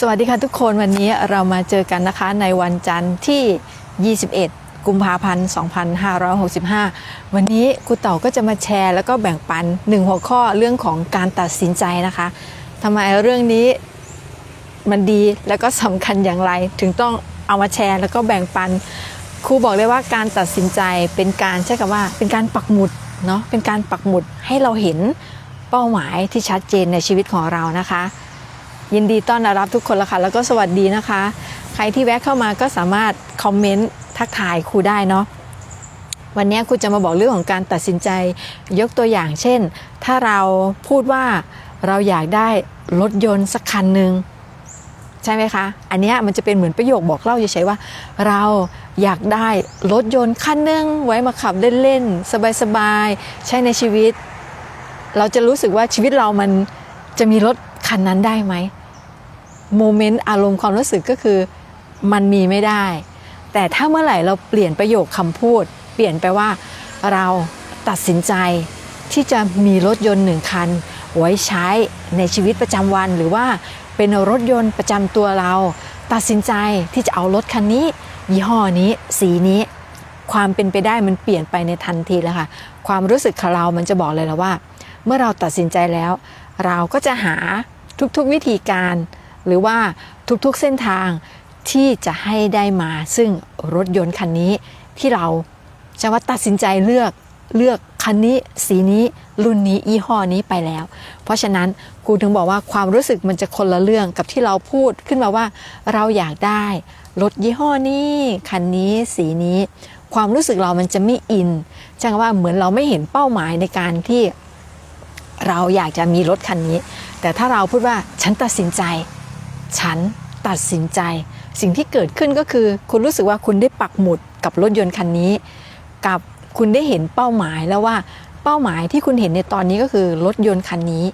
สวัสดีค่ะทุกคนวันนี้เรามาเจอกันนะคะในวันจันทร์ที่ 21 กุมภาพันธ์ 2565 วันนี้ครูเต่าก็จะมาแชร์ แล้วก็แบ่งปันหนึ่งหัวข้อเรื่องของการตัดสินใจนะคะทำไมเรื่องนี้มันดีแล้วก็สำคัญอย่างไร ถึงต้องเอามาแชร์แล้วก็แบ่งปันครูบอกเลยว่าการตัดสินใจเป็นการใช้คำว่าเป็นการปักหมุดเนาะเป็นการปักหมุดให้เราเห็นเป้าหมายที่ชัดเจนในชีวิตของเรานะคะ ยินดีต้อนรับทุกคนละค่ะแล้วก็สวัสดีนะคะ ใครที่แวะเข้ามาก็สามารถคอมเมนต์ทักทายครูได้เนาะวันนี้ครูจะมาบอกเรื่องของการตัดสินใจยกตัวอย่างเช่น ถ้าเราพูดว่าเราอยากได้รถยนต์สักคันหนึ่งใช่ไหมคะ อันนี้มันจะเป็นเหมือนประโยคบอกเล่าเฉยๆว่า เราอยากได้รถยนต์คันหนึ่งไว้มาขับเล่นๆสบายๆใช้ในชีวิต เราจะรู้สึกว่าชีวิตเรามันจะมีรถคันนั้นได้ไหม โมเมนต์อารมณ์ความรู้สึกก็คือมันมีไม่ได้ แต่ถ้าเมื่อไหร่เราเปลี่ยนประโยคคำพูด เปลี่ยนไปว่าเราตัดสินใจที่จะมีรถยนต์หนึ่งคัน ไว้ใช้ในชีวิตประจำวัน หรือว่าเป็นรถยนต์ประจำตัวเรา ตัดสินใจที่จะเอารถคันนี้ ยี่ห้อนี้สีนี้ ความเป็นไปได้มันเปลี่ยนไปในทันทีแล้วค่ะ ความรู้สึกของเรามันจะบอกเลยแล้วว่า เมื่อเราตัดสินใจแล้ว เราก็จะหาทุกๆวิธีการ หรือว่าทุกๆเส้นทางที่จะให้ได้มาซึ่งรถยนต์คันนี้ที่เราจะว่าตัดสินใจเลือกเลือกคันนี้สีนี้รุ่นนี้ยี่ห้อนี้ไปแล้ว เพราะฉะนั้นครูถึงบอกว่าความรู้สึกมันจะคนละเรื่องกับที่เราพูดขึ้นมาว่าเราอยากได้รถยี่ห้อนี้คันนี้สีนี้ ความรู้สึกเรามันจะไม่อินจังว่าเหมือนเราไม่เห็นเป้าหมายในการที่ เราอยากจะมีรถคันนี้ แต่ถ้าเราพูดว่าฉันตัดสินใจ ฉันตัดสินใจ สิ่งที่เกิดขึ้นก็คือ คุณรู้สึกว่าคุณได้ปักหมุดกับรถยนต์คันนี้ กับคุณได้เห็นเป้าหมายแล้วว่าเป้าหมายที่คุณเห็นในตอนนี้ก็คือรถยนต์คันนี้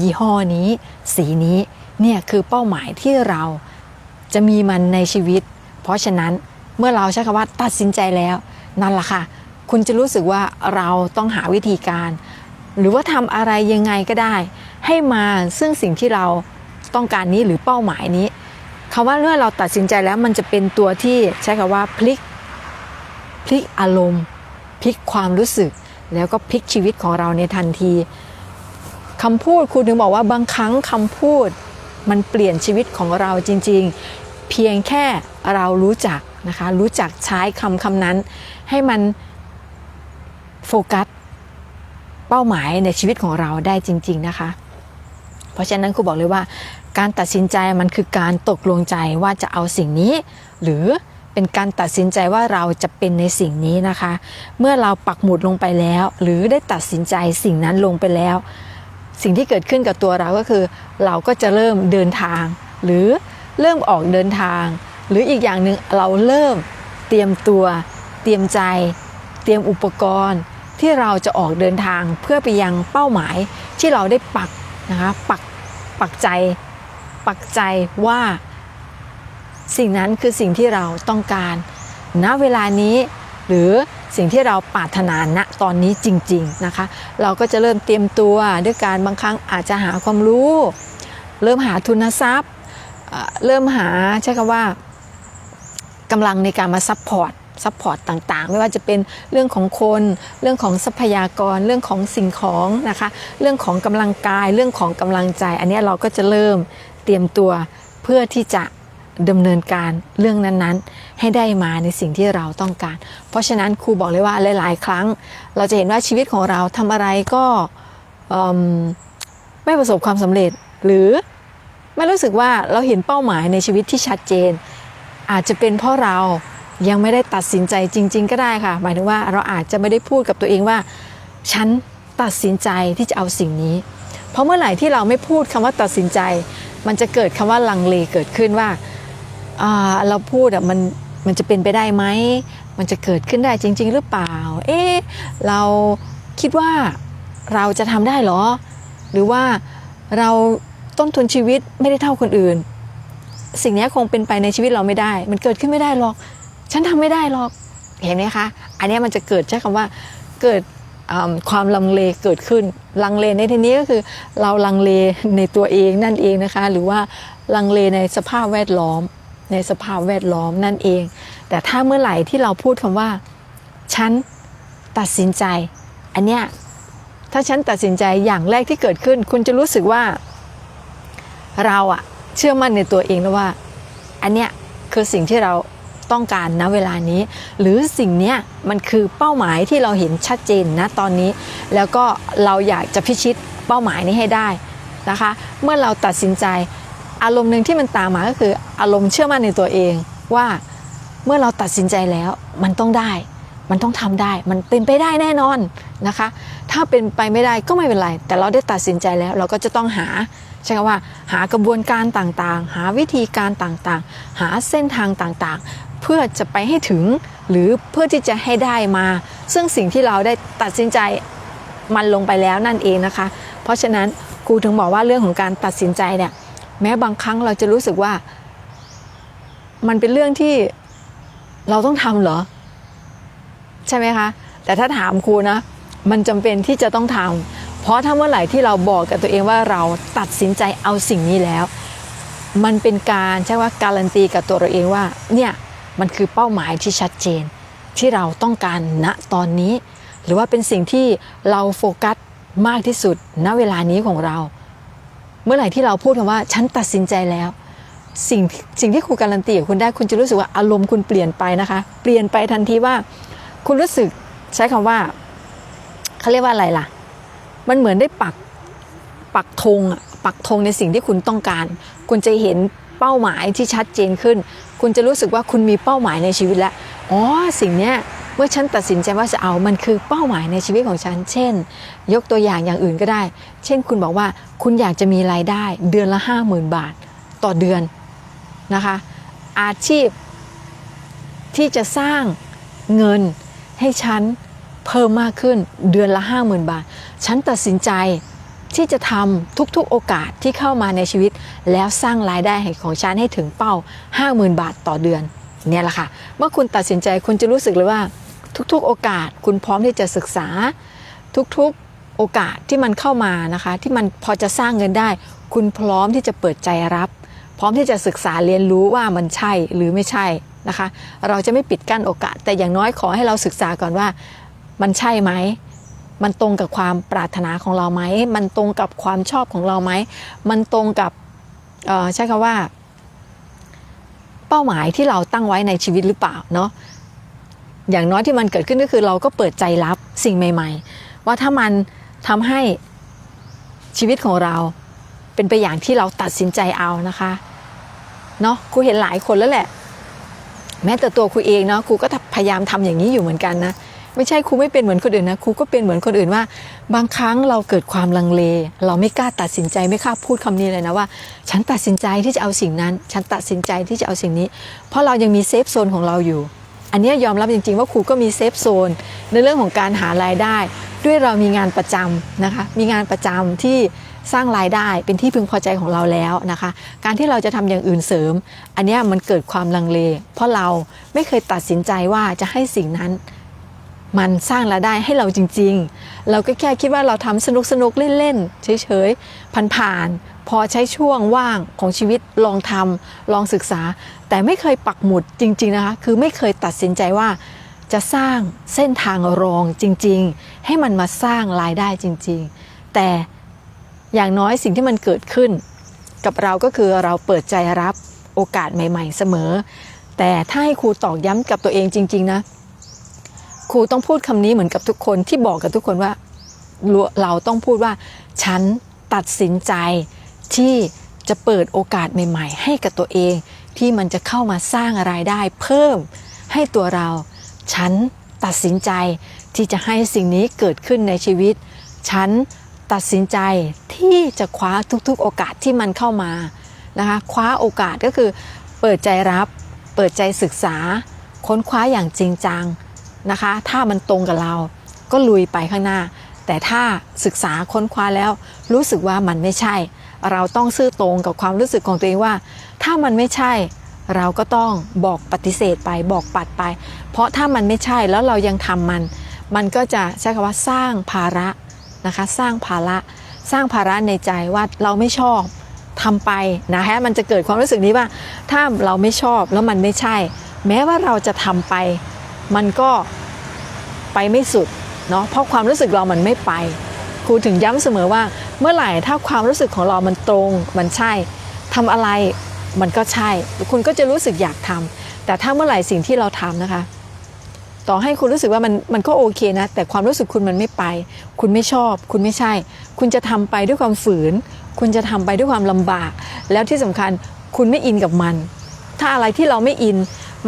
ยี่ห้อนี้ สีนี้เนี่ยคือเป้าหมายที่เราจะมีมันในชีวิต เพราะฉะนั้นเมื่อเราใช้คำว่าตัดสินใจแล้ว นั่นแหละค่ะ คุณจะรู้สึกว่าเราต้องหาวิธีการ หรือว่าทำอะไรยังไงก็ได้ ให้มาซึ่งสิ่งที่เรา ต้องการนี้หรือเป้าหมายนี้คำว่าเมื่อเราตัดสินใจแล้วมันจะเป็นตัวที่ใช้คำว่าพลิกพลิกอารมณ์พลิกความรู้สึก แล้วก็พลิกชีวิตของเราในทันทีคำพูดคุณถึงบอกว่าบางครั้งคำพูด มันเปลี่ยนชีวิตของเราจริง ๆ เพียงแค่เรารู้จักนะคะรู้จักใช้คำคำนั้น ให้มันโฟกัสเป้าหมายในชีวิตของเราได้จริง ๆนะคะ เพราะฉะนั้นครูบอกเลยว่า การตัดสินใจมันคือการตกลงใจว่าจะเอาสิ่งนี้ หรือเป็นการตัดสินใจว่าเราจะเป็นในสิ่งนี้นะคะ เมื่อเราปักหมุดลงไปแล้ว หรือได้ตัดสินใจสิ่งนั้นลงไปแล้ว สิ่งที่เกิดขึ้นกับตัวเราก็คือ เราก็จะเริ่มเดินทาง หรือเริ่มออกเดินทาง หรืออีกอย่างหนึ่งเราเริ่มเตรียมตัว เตรียมใจ เตรียมอุปกรณ์ที่เราจะออกเดินทางเพื่อไปยังเป้าหมายที่เราได้ปักนะคะปักปักใจ ปักใจว่าสิ่งนั้นคือสิ่งที่เราต้องการ ณ เวลานี้ หรือสิ่งที่เราปรารถนาณตอนนี้จริง ๆนะคะ เราก็จะเริ่มเตรียมตัวด้วยการบางครั้งอาจจะหาความรู้ เริ่มหาทุนทรัพย์ เริ่มหาใช้คำว่ากำลังในการมาซัพพอร์ตซัพพอร์ตต่างๆ ไม่ว่าจะเป็นเรื่องของคน เรื่องของทรัพยากร เรื่องของสิ่งของนะคะ เรื่องของกำลังกาย เรื่องของกำลังใจ อันนี้เราก็จะเริ่ม รียมตัวเพื่อที่จะดำเนินการเรื่องนั้นๆ ให้ได้มาในสิ่งที่เราต้องการ เพราะฉะนั้นครูบอกเลยว่าหลาย ๆ ครั้ง เราจะเห็นว่าชีวิตของเราทำอะไรก็ไม่ประสบความสำเร็จ หรือไม่รู้สึกว่าเราเห็นเป้าหมายในชีวิตที่ชัดเจน อาจจะเป็นเพราะเรายังไม่ได้ตัดสินใจจริง ๆ ก็ได้ค่ะ หมายถึงว่าเราอาจจะไม่ได้พูดกับตัวเองว่า ฉันตัดสินใจที่จะเอาสิ่งนี้ เพราะเมื่อไหร่ที่เราไม่พูดคำว่าตัดสินใจ มันจะเกิดคำว่าลังเลเกิดขึ้นว่าเราพูดอะมันมันจะเป็นไปได้ไหม มันจะเกิดขึ้นได้จริง ๆ หรือเปล่า เอ๊ะเราคิดว่าเราจะทำได้เหรอ หรือว่าเราต้นทุนชีวิตไม่ได้เท่าคนอื่น สิ่งนี้คงเป็นไปในชีวิตเราไม่ได้ มันเกิดขึ้นไม่ได้หรอก ฉันทำไม่ได้หรอก เห็นไหมคะ อันนี้มันจะเกิดใช้คำว่าเกิด ความลังเลเกิดขึ้น ลังเลในที่นี้ก็คือเราลังเลในตัวเองนั่นเองนะคะ หรือว่าลังเลในสภาพแวดล้อม ในสภาพแวดล้อมนั่นเอง แต่ถ้าเมื่อไหร่ที่เราพูดคำว่า ฉันตัดสินใจ อันเนี้ยถ้าฉันตัดสินใจอย่างแรกที่เกิดขึ้น คุณจะรู้สึกว่า เราอะเชื่อมั่นในตัวเองแล้วว่า อันเนี้ยคือสิ่งที่เรา ต้องการณเวลานี้ หรือสิ่งนี้มันคือเป้าหมายที่เราเห็นชัดเจนนะตอนนี้ แล้วก็เราอยากจะพิชิตเป้าหมายนี้ให้ได้นะคะ เมื่อเราตัดสินใจอารมณ์หนึ่งที่มันตามมาก็คืออารมณ์เชื่อมั่นในตัวเองว่าเมื่อเราตัดสินใจแล้วมันต้องได้ มันต้องทำได้ มันเป็นไปได้แน่นอนนะคะ ถ้าเป็นไปไม่ได้ก็ไม่เป็นไร แต่เราได้ตัดสินใจแล้วเราก็จะต้องหาใช่คำว่าหากระบวนการต่างๆ หาวิธีการต่างๆ หาเส้นทางต่างๆ เพื่อจะไปให้ถึง หรือเพื่อที่จะให้ได้มา ซึ่งสิ่งที่เราได้ตัดสินใจมันลงไปแล้วนั่นเองนะคะ เพราะฉะนั้นครูถึงบอกว่าเรื่องของการตัดสินใจเนี่ยแม้บางครั้งเราจะรู้สึกว่า มันเป็นเรื่องที่เราต้องทำเหรอ ใช่ไหมคะ แต่ถ้าถามครูนะ มันจำเป็นที่จะต้องทำเพราะถ้าเมื่อไหร่ที่เราบอกกับตัวเองว่าเราตัดสินใจเอาสิ่งนี้แล้ว มันเป็นการใช่ว่าการันตีกับตัวเราเองว่า เนี่ย มันคือเป้าหมายที่ชัดเจน ที่เราต้องการณตอนนี้ หรือว่าเป็นสิ่งที่เราโฟกัสมากที่สุดณเวลานี้ของเรา เมื่อไหร่ที่เราพูดคำว่า ฉันตัดสินใจแล้ว สิ่งสิ่งที่ครูการันตีคุณได้คุณจะรู้สึกว่าอารมณ์คุณเปลี่ยนไปนะคะ เปลี่ยนไปทันทีว่า คุณรู้สึกใช้คำว่าเขาเรียกว่าอะไรล่ะ มันเหมือนได้ปักปักธงอะปักธงในสิ่งที่คุณต้องการ คุณจะเห็นเป้าหมายที่ชัดเจนขึ้น คุณจะรู้สึกว่าคุณมีเป้าหมายในชีวิตแล้วอ๋อสิ่งเนี้ยเมื่อฉันตัดสินใจว่าจะเอามันคือเป้าหมายในชีวิตของฉัน เช่น ยกตัวอย่างอย่างอื่นก็ได้ เช่น คุณบอกว่าคุณอยากจะมีรายได้ เดือนละห้าหมื่นบาทต่อเดือนนะคะอาชีพที่จะสร้างเงินให้ฉันเพิ่มมากขึ้นเดือนละห้าหมื่นบาท ฉันตัดสินใจ ที่จะทำทุกๆโอกาสที่เข้ามาในชีวิต แล้วสร้างรายได้ของฉันให้ถึงเป้า 50,000 บาทต่อเดือนเนี่ยแหละค่ะ เมื่อคุณตัดสินใจคุณจะรู้สึกเลยว่า ทุกๆ โอกาสคุณพร้อมที่จะศึกษา ทุกๆโอกาสที่มันเข้ามานะคะ ที่มันพอจะสร้างเงินได้ คุณพร้อมที่จะเปิดใจรับ พร้อมที่จะศึกษาเรียนรู้ว่ามันใช่หรือไม่ใช่นะคะ เราจะไม่ปิดกั้นโอกาส แต่อย่างน้อยขอให้เราศึกษาก่อนว่ามันใช่ไหม มันตรงกับความปรารถนาของเราไหม มันตรงกับความชอบของเราไหม มันตรงกับเอ่อใช้คำว่า เป้าหมายที่เราตั้งไว้ในชีวิตหรือเปล่าเนาะอย่างน้อยที่มันเกิดขึ้นก็คือเราก็เปิดใจรับสิ่งใหม่ ๆ ว่าถ้ามันทำให้ชีวิตของเราเป็นไปอย่างที่เราตัดสินใจเอานะคะเนาะครูเห็นหลายคนแล้วแหละ แม้แต่ตัวครูเองเนาะครูก็พยายามทำอย่างนี้อยู่เหมือนกันนะ ไม่ใช่ครูไม่เป็นเหมือนคนอื่นนะครูก็เป็นเหมือนคนอื่นว่า บางครั้งเราเกิดความลังเล เราไม่กล้าตัดสินใจไม่กล้าพูดคำนี้เลยนะว่า ฉันตัดสินใจที่จะเอาสิ่งนั้น ฉันตัดสินใจที่จะเอาสิ่งนี้ เพราะเรายังมีเซฟโซนของเราอยู่ อันนี้ยอมรับจริงๆ ว่าครูก็มีเซฟโซนในเรื่องของการหารายได้ ด้วยเรามีงานประจำนะคะมีงานประจำที่สร้างรายได้เป็นที่พึงพอใจของเราแล้วนะคะ การที่เราจะทำอย่างอื่นเสริม อันนี้มันเกิดความลังเล เพราะเราไม่เคยตัดสินใจว่าจะให้สิ่งนั้น มันสร้างรายได้ให้เราจริง ๆ เราก็แค่คิดว่าเราทำสนุกสนุกๆเล่นๆเฉยๆผ่านๆพอใช้ช่วงว่างของชีวิตลองทำลองศึกษา แต่ไม่เคยปักหมุดจริง ๆนะคะ คือไม่เคยตัดสินใจว่าจะสร้างเส้นทางรองจริง ๆ ให้มันมาสร้างรายได้จริง ๆ แต่อย่างน้อยสิ่งที่มันเกิดขึ้น กับเราก็คือเราเปิดใจรับโอกาสใหม่ ๆ เสมอ แต่ถ้าให้ครูตอกย้ำกับตัวเองจริง ๆ นะ ครูต้องพูดคำนี้เหมือนกับทุกคนที่บอกกับทุกคนว่า เราต้องพูดว่า ฉันตัดสินใจที่จะเปิดโอกาสใหม่ ๆ ให้กับตัวเอง ที่มันจะเข้ามาสร้างรายได้ เพิ่มให้ตัวเรา ฉันตัดสินใจที่จะให้สิ่งนี้เกิดขึ้นในชีวิต ฉันตัดสินใจที่จะคว้าทุกๆ โอกาสที่มันเข้ามานะคะคว้าโอกาสก็คือเปิดใจรับ เปิดใจศึกษา ค้นคว้าอย่างจริงจัง นะคะ ถ้ามันตรงกับเราก็ลุยไปข้างหน้า แต่ถ้าศึกษาค้นคว้าแล้วรู้สึกว่ามันไม่ใช่ เราต้องซื่อตรงกับความรู้สึกของตัวเองว่า ถ้ามันไม่ใช่ เราก็ต้องบอกปฏิเสธไปบอกปัดไป เพราะถ้ามันไม่ใช่แล้วเรายังทำมัน มันก็จะใช้คำว่าสร้างภาระนะคะ สร้างภาระ สร้างภาระในใจว่าเราไม่ชอบทำไปนะฮะมันจะเกิดความรู้สึกนี้ว่า ถ้าเราไม่ชอบแล้วมันไม่ใช่ แม้ว่าเราจะทำไป มันก็ไปไม่สุดเนาะเพราะความรู้สึกเรามันไม่ไป ครูถึงย้ำเสมอว่าเมื่อไหร่ถ้าความรู้สึกของเรามันตรงมันใช่ทำอะไรมันก็ใช่ คุณก็จะรู้สึกอยากทำแต่ถ้าเมื่อไหร่สิ่งที่เราทำนะคะ ต่อให้คุณรู้สึกว่ามันมันก็โอเคนะ แต่ความรู้สึกคุณมันไม่ไป คุณไม่ชอบ คุณไม่ใช่ คุณจะทำไปด้วยความฝืน คุณจะทำไปด้วยความลำบาก แล้วที่สำคัญคุณไม่อินกับมัน ถ้าอะไรที่เราไม่อิน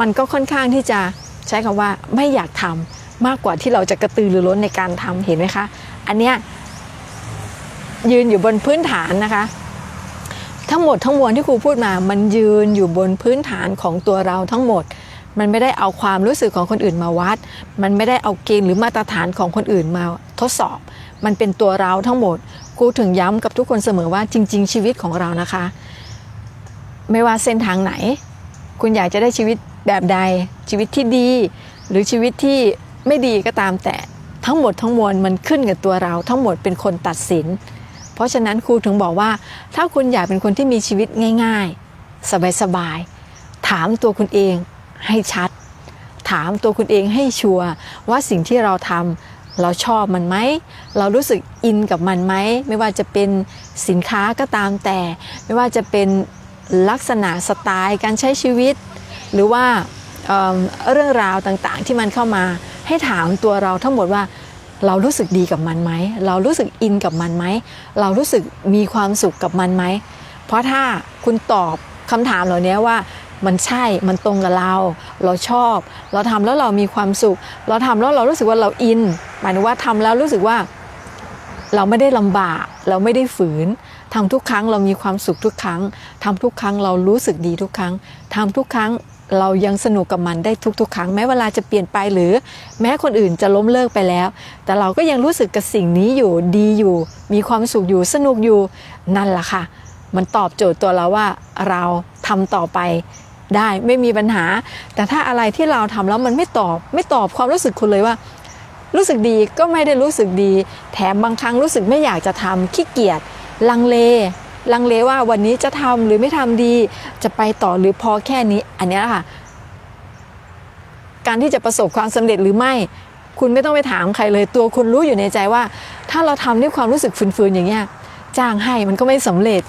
มันก็ค่อนข้างที่จะ ใช้คำว่าไม่อยากทำมากกว่าที่เราจะกระตือรือร้นในการทำเห็นไหมคะ อันเนี้ยยืนอยู่บนพื้นฐานนะคะ ทั้งหมดทั้งมวลที่ครูพูดมา มันยืนอยู่บนพื้นฐานของตัวเราทั้งหมด มันไม่ได้เอาความรู้สึกของคนอื่นมาวัด มันไม่ได้เอาเกณฑ์หรือมาตรฐานของคนอื่นมาทดสอบ มันเป็นตัวเราทั้งหมดครูถึงย้ำกับทุกคนเสมอว่าจริง ๆ ชีวิตของเรานะคะ ไม่ว่าเส้นทางไหน คุณอยากจะได้ชีวิต แบบใดชีวิตที่ดี หรือชีวิตที่ไม่ดีก็ตามแต่ทั้งหมดทั้งมวลมันขึ้นกับตัวเราทั้งหมดเป็นคนตัดสิน เพราะฉะนั้นครูถึงบอกว่า ถ้าคุณอยากเป็นคนที่มีชีวิตง่าย ๆ สบายๆถามตัวคุณเองให้ชัด ถามตัวคุณเองให้ชัวร์ว่าสิ่งที่เราทำเราชอบมันไหมเรารู้สึกอินกับมันไหมไม่ว่าจะเป็นสินค้าก็ตามแต่ ไม่ว่าจะเป็นลักษณะสไตล์การใช้ชีวิต หรือว่าเเรื่องราวต่างๆ ที่มันเข้ามาให้ถามตัวเราทั้งหมดว่าเรารู้สึกดีกับมันไหม เรารู้สึกอินกับมันไหม เรารู้สึกมีความสุขกับมันไหม เพราะถ้าคุณตอบคำถามเหล่านี้ว่ามันใช่ มันตรงกับเรา เราชอบ เราทำแล้วเรามีความสุข เราทำแล้วเรารู้สึกว่าเราอิน หมายถึงว่าทำแล้วรู้สึกว่าเราไม่ได้ลำบาก เราไม่ได้ฝืนทำทุกครั้งเรามีความสุขทุกครั้งทำทุกครั้งเรารู้สึกดีทุกครั้งทำทุกครั้ง เรายังสนุกกับมันได้ทุกๆ ครั้งแม้เวลาจะเปลี่ยนไปหรือ แม้คนอื่นจะล้มเลิกไปแล้ว แต่เราก็ยังรู้สึกกับสิ่งนี้อยู่ดีอยู่ มีความสุขอยู่สนุกอยู่นั่นแหละค่ะ มันตอบโจทย์ตัวเราว่าเราทำต่อไปได้ไม่มีปัญหา แต่ถ้าอะไรที่เราทำแล้วมันไม่ตอบไม่ตอบความรู้สึกคุณเลยว่า รู้สึกดีก็ไม่ได้รู้สึกดี แถมบางครั้งรู้สึกไม่อยากจะทำขี้เกียจลังเล ลังเลว่าวันนี้จะทำหรือไม่ทำดี จะไปต่อหรือพอแค่นี้ อันนี้ค่ะ การที่จะประสบความสำเร็จหรือไม่ คุณไม่ต้องไปถามใครเลย ตัวคุณรู้อยู่ในใจว่า ถ้าเราทำด้วยความรู้สึกฝืนๆอย่างเงี้ยจ้างให้มันก็ไม่สำเร็จ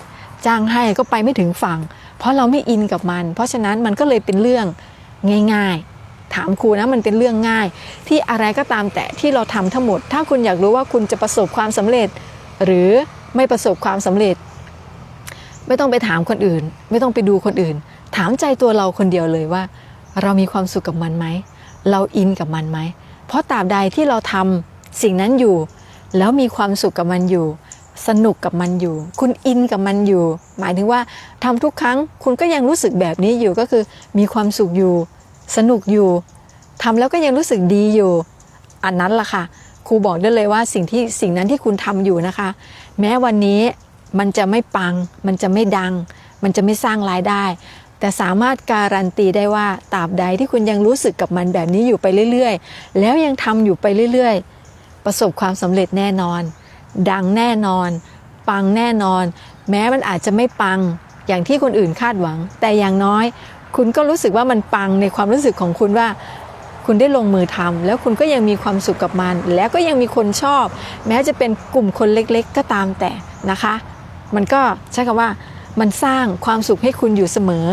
จ้างให้ก็ไปไม่ถึงฝั่ง เพราะเราไม่อินกับมัน เพราะฉะนั้นมันก็เลยเป็นเรื่องง่าย ๆถามครูนะมันเป็นเรื่องง่าย ที่อะไรก็ตามแต่ที่เราทำทั้งหมด ถ้าคุณอยากรู้ว่าคุณจะประสบความสำเร็จ หรือไม่ประสบความสำเร็จ ไม่ต้องไปถามคนอื่น ไม่ต้องไปดูคนอื่น ถามใจตัวเราคนเดียวเลยว่า เรามีความสุขกับมันไหม เราอินกับมันไหม เพราะตราบใดที่เราทำสิ่งนั้นอยู่ แล้วมีความสุขกับมันอยู่ สนุกกับมันอยู่ คุณอินกับมันอยู่ หมายถึงว่าทำทุกครั้งคุณก็ยังรู้สึกแบบนี้อยู่ก็คือมีความสุขอยู่ สนุกอยู่ทำแล้วก็ยังรู้สึกดีอยู่ อันนั้นล่ะค่ะครูบอกได้เลยว่าสิ่งที่สิ่งนั้นที่คุณทำอยู่นะคะ แม้วันนี้ มันจะไม่ปัง มันจะไม่ดัง มันจะไม่สร้างรายได้ แต่สามารถการันตีได้ว่าตราบใดที่คุณยังรู้สึกกับมันแบบนี้อยู่ไปเรื่อยๆ แล้วยังทำอยู่ไปเรื่อยๆ ประสบความสำเร็จแน่นอน ดังแน่นอน ปังแน่นอน แม้มันอาจจะไม่ปังอย่างที่คนอื่นคาดหวัง แต่อย่างน้อย คุณก็รู้สึกว่ามันปังในความรู้สึกของคุณว่าคุณได้ลงมือทำแล้วคุณก็ยังมีความสุขกับมัน แล้วก็ยังมีคนชอบ แม้จะเป็นกลุ่มคนเล็กๆ ก็ตามแต่นะคะ มันก็ใช้คำว่ามันสร้างความสุขให้คุณอยู่เสมอ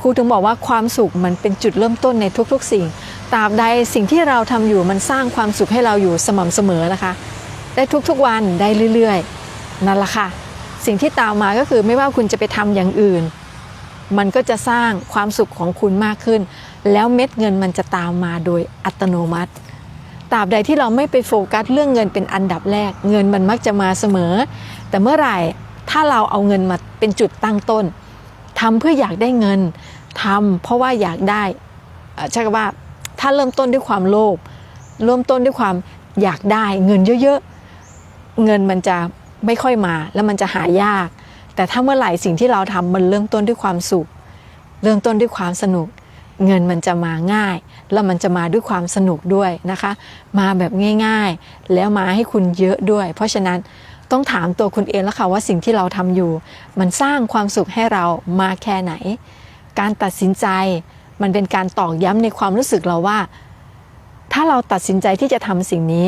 ครูถึงบอกว่าความสุขมันเป็นจุดเริ่มต้นในทุกๆ สิ่ง ตราบใดสิ่งที่เราทำอยู่มันสร้างความสุขให้เราอยู่สม่ำเสมอนะคะ ได้ทุกๆวันได้เรื่อยๆ นั่นแหละค่ะ สิ่งที่ตามมาก็คือไม่ว่าคุณจะไปทำอย่างอื่น มันก็จะสร้างความสุขของคุณมากขึ้น แล้วเม็ดเงินมันจะตามมาโดยอัตโนมัติตราบใดที่เราไม่ไปโฟกัสเรื่องเงินเป็นอันดับแรก เงินมันมักจะมาเสมอ แต่เมื่อไหร่ ถ้าเราเอาเงินมาเป็นจุดตั้งต้นทำเพื่ออยากได้เงินทำเพราะว่าอยากได้ใช่คำว่าถ้าเริ่มต้นด้วยความโลภเริ่มต้นด้วยความอยากได้เงินเยอะๆ เงินมันจะไม่ค่อยมาแล้วมันจะหายาก แต่ถ้าเมื่อไหร่สิ่งที่เราทำมันเริ่มต้นด้วยความสุข เริ่มต้นด้วยความสนุก เงินมันจะมาง่าย แล้วมันจะมาด้วยความสนุกด้วยนะคะ มาแบบง่าย ๆ แล้วมาให้คุณเยอะด้วย เพราะฉะนั้น ต้องถามตัวคุณเองแล้วค่ะว่าสิ่งที่เราทำอยู่ มันสร้างความสุขให้เรามาแค่ไหน การตัดสินใจมันเป็นการตอกย้ำในความรู้สึกเราว่า ถ้าเราตัดสินใจที่จะทำสิ่งนี้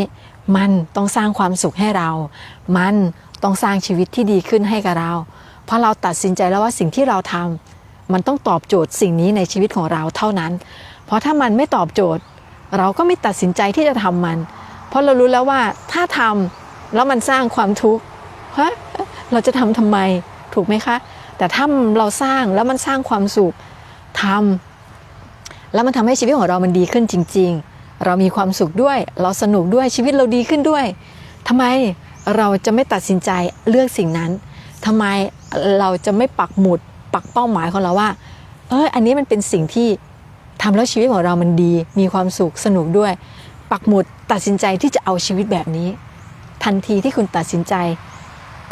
มันต้องสร้างความสุขให้เรา มันต้องสร้างชีวิตที่ดีขึ้นให้กับเรา เพราะเราตัดสินใจแล้วว่าสิ่งที่เราทำมันต้องตอบโจทย์สิ่งนี้ในชีวิตของเราเท่านั้น เพราะถ้ามันไม่ตอบโจทย์ เราก็ไม่ตัดสินใจที่จะทำมัน เพราะเรารู้แล้วว่าถ้าทำ แล้วมันสร้างความทุกข์ฮะเราจะทำทำไมถูกไหมคะ แต่ถ้าเราสร้างแล้วมันสร้างความสุขทำแล้วมันทำให้ชีวิตของเรามันดีขึ้นจริง ๆ เรามีความสุขด้วย เราสนุกด้วยชีวิตเราดีขึ้นด้วยทำไมเราจะไม่ตัดสินใจเลือกสิ่งนั้นทำไมเราจะไม่ปักหมุดปักเป้าหมายของเราว่า เอออันนี้มันเป็นสิ่งที่ทำแล้วชีวิตของเรามันดี มีความสุขสนุกด้วย ปักหมุดตัดสินใจที่จะเอาชีวิตแบบนี้ ทันทีที่คุณตัดสินใจ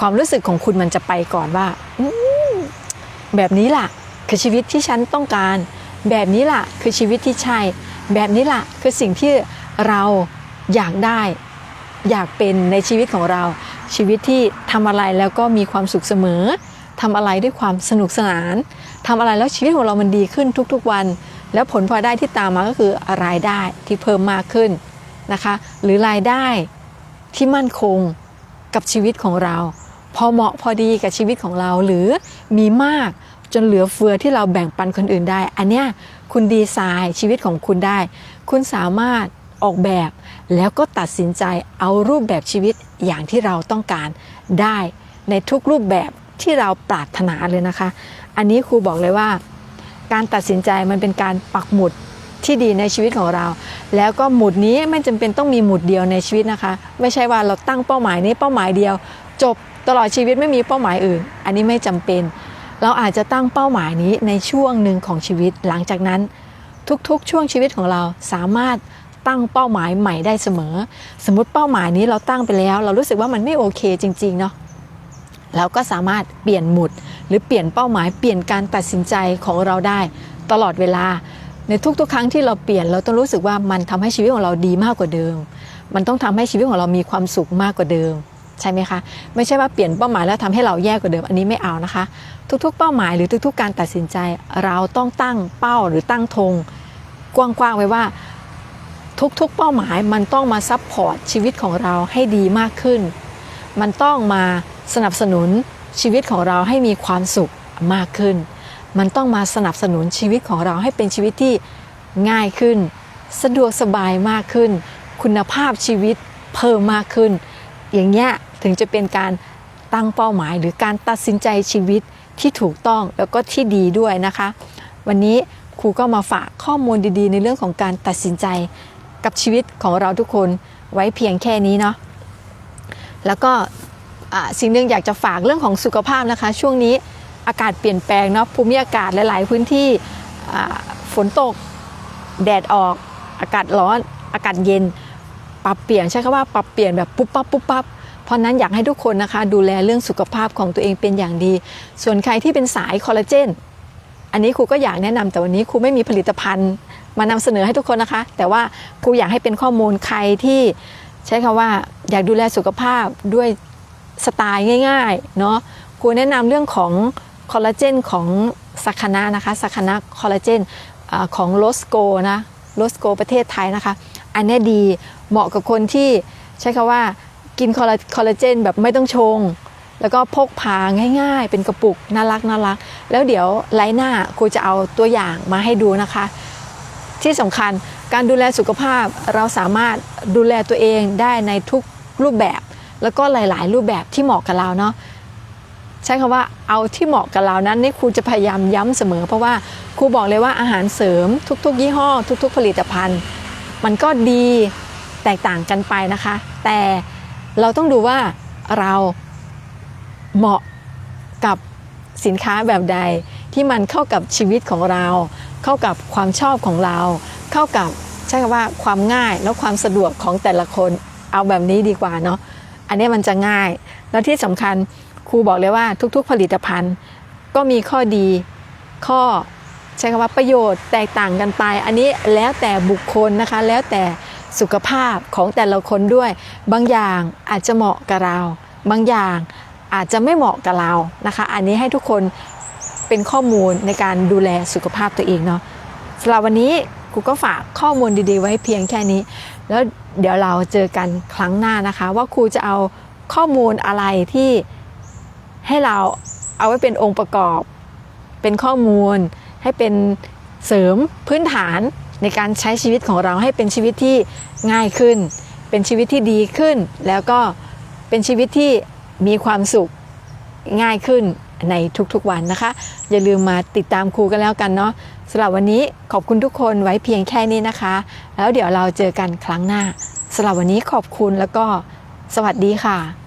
ความรู้สึกของคุณมันจะไปก่อนว่าแบบนี้ล่ะ คือชีวิตที่ฉันต้องการ แบบนี้ล่ะ คือชีวิตที่ใช่ แบบนี้ล่ะ คือสิ่งที่เราอยากได้ อยากเป็นในชีวิตของเรา ชีวิตที่ทำอะไรแล้วก็มีความสุขเสมอทำอะไรด้วยความสนุกสนานทำอะไรแล้วชีวิตของเรามันดีขึ้นทุกๆวัน แล้วผลพลอยได้ที่ตามมาก็คือรายได้ที่เพิ่มมากขึ้นนะคะ หรือรายได้ ที่มั่นคงกับชีวิตของเรา พอเหมาะพอดีกับชีวิตของเราหรือมีมากจนเหลือเฟือที่เราแบ่งปันคนอื่นได้ อันเนี้ยคุณดีไซน์ชีวิตของคุณได้ คุณสามารถออกแบบแล้วก็ตัดสินใจเอารูปแบบชีวิตอย่างที่เราต้องการได้ในทุกรูปแบบที่เราปรารถนาเลยนะคะ อันนี้ครูบอกเลยว่า การตัดสินใจมันเป็นการปักหมุด ที่ดีในชีวิตของเรา แล้วก็หมุดนี้ไม่จำเป็นต้องมีหมุดเดียวในชีวิตนะคะ ไม่ใช่ว่าเราตั้งเป้าหมายนี้เป้าหมายเดียว จบตลอดชีวิตไม่มีเป้าหมายอื่น อันนี้ไม่จำเป็น เราอาจจะตั้งเป้าหมายนี้ในช่วงหนึ่งของชีวิต หลังจากนั้น ทุกๆ ช่วงชีวิตของเราสามารถตั้งเป้าหมายใหม่ได้เสมอ สมมติเป้าหมายนี้เราตั้งไปแล้ว เรารู้สึกว่ามันไม่โอเคจริง ๆ เนาะเราก็สามารถเปลี่ยนหมุด หรือเปลี่ยนเป้าหมายเปลี่ยนการตัดสินใจของเราได้ ตลอดเวลา ในทุกๆ ครั้งที่เราเปลี่ยนเราต้องรู้สึกว่ามันทำให้ชีวิตของเราดีมากกว่าเดิม มันต้องทำให้ชีวิตของเรามีความสุขมากกว่าเดิม ใช่ไหมคะ ไม่ใช่ว่าเปลี่ยนเป้าหมายแล้วทำให้เราแย่กว่าเดิม อันนี้ไม่เอานะคะ ทุกๆ เป้าหมายหรือทุกๆ การตัดสินใจ เราต้องตั้งเป้าหรือตั้งธงกว้างๆไว้ว่าทุกๆ เป้าหมายมันต้องมาซับพอร์ตชีวิตของเราให้ดีมากขึ้น มันต้องมาสนับสนุนชีวิตของเราให้มีความสุขมากขึ้น มันต้องมาสนับสนุนชีวิตของเราให้เป็นชีวิตที่ง่ายขึ้น สะดวกสบายมากขึ้น คุณภาพชีวิตเพิ่มมากขึ้น อย่างเงี้ยถึงจะเป็นการตั้งเป้าหมายหรือการตัดสินใจชีวิตที่ถูกต้องแล้วก็ที่ดีด้วยนะคะ วันนี้ครูก็มาฝากข้อมูลดีๆ ในเรื่องของการตัดสินใจกับชีวิตของเราทุกคนไว้เพียงแค่นี้เนาะแล้วก็อ่าสิ่งหนึ่งอยากจะฝากเรื่องของสุขภาพนะคะ ช่วงนี้ อากาศเปลี่ยนแปลงเนาะภูมิอากาศหลายๆ พื้นที่ฝนตกแดดออกอากาศร้อนอากาศเย็น ปรับเปลี่ยนใช้คำว่าปรับเปลี่ยนแบบปุ๊บปั๊บปุ๊บปั๊บเพราะนั้นอยากให้ทุกคนนะคะ ดูแลเรื่องสุขภาพของตัวเองเป็นอย่างดี ส่วนใครที่เป็นสายคอลลาเจนอันนี้ครูก็อยากแนะนำแต่วันนี้ครูไม่มีผลิตภัณฑ์ มานำเสนอให้ทุกคนนะคะ แต่ว่าครูอยากให้เป็นข้อมูลใครที่ใช้คำว่าอยากดูแลสุขภาพด้วยสไตล์ง่ายๆเนาะครูแนะนำเรื่องของ คอลลาเจนของสักคณะนะคะสักคณะคอลลาเจนอของโลสโกนะโลสโกประเทศไทยนะคะ อันนี้ดีเหมาะกับคนที่ใช้คำว่ากินคอลลาคอลลาเจนแบบไม่ต้องชง แล้วก็พกพาง่ายๆ เป็นกระปุกน่ารักน่ารัก แล้วเดี๋ยวไลน์หน้าครูจะเอาตัวอย่างมาให้ดูนะคะ ที่สำคัญการดูแลสุขภาพเราสามารถดูแลตัวเองได้ในทุกรูปแบบ แล้วก็หลาย ๆ รูปแบบที่เหมาะกับเราเนาะ ใช้คำว่าเอาที่เหมาะกับเรานั้นนี่ครูจะพยายามย้ำเสมอ เพราะว่าครูบอกเลยว่าอาหารเสริมทุก ๆ ยี่ห้อ ทุก ๆ ผลิตภัณฑ์ มันก็ดีแตกต่างกันไปนะคะ แต่เราต้องดูว่าเราเหมาะกับสินค้าแบบใดที่มันเข้ากับชีวิตของเรา เข้ากับความชอบของเรา เข้ากับใช้คำว่าความง่ายแล้วความสะดวกของแต่ละคนเอาแบบนี้ดีกว่าเนาะอันนี้มันจะง่ายแล้วที่สำคัญ ครูบอกเลยว่าทุกๆผลิตภัณฑ์ ก็มีข้อดีข้อใช้คำว่าประโยชน์แตกต่างกันไป อันนี้แล้วแต่บุคคลนะคะ แล้วแต่สุขภาพของแต่ละคนด้วย บางอย่างอาจจะเหมาะกับเรา บางอย่างอาจจะไม่เหมาะกับเรานะคะ อันนี้ให้ทุกคนเป็นข้อมูลในการดูแลสุขภาพตัวเองเนาะสำหรับวันนี้ครูก็ฝากข้อมูลดีๆ ไว้เพียงแค่นี้ แล้วเดี๋ยวเราเจอกันครั้งหน้านะคะ ว่าครูจะเอาข้อมูลอะไรที่ ให้เราเอาไว้เป็นองค์ประกอบ เป็นข้อมูล ให้เป็นเสริมพื้นฐานในการใช้ชีวิตของเราให้เป็นชีวิตที่ง่ายขึ้น เป็นชีวิตที่ดีขึ้น แล้วก็เป็นชีวิตที่มีความสุขง่ายขึ้นในทุกๆวันนะคะ อย่าลืมมาติดตามครูกันแล้วกันเนาะสำหรับวันนี้ขอบคุณทุกคนไว้เพียงแค่นี้นะคะ แล้วเดี๋ยวเราเจอกันครั้งหน้าสำหรับวันนี้ขอบคุณแล้วก็สวัสดีค่ะ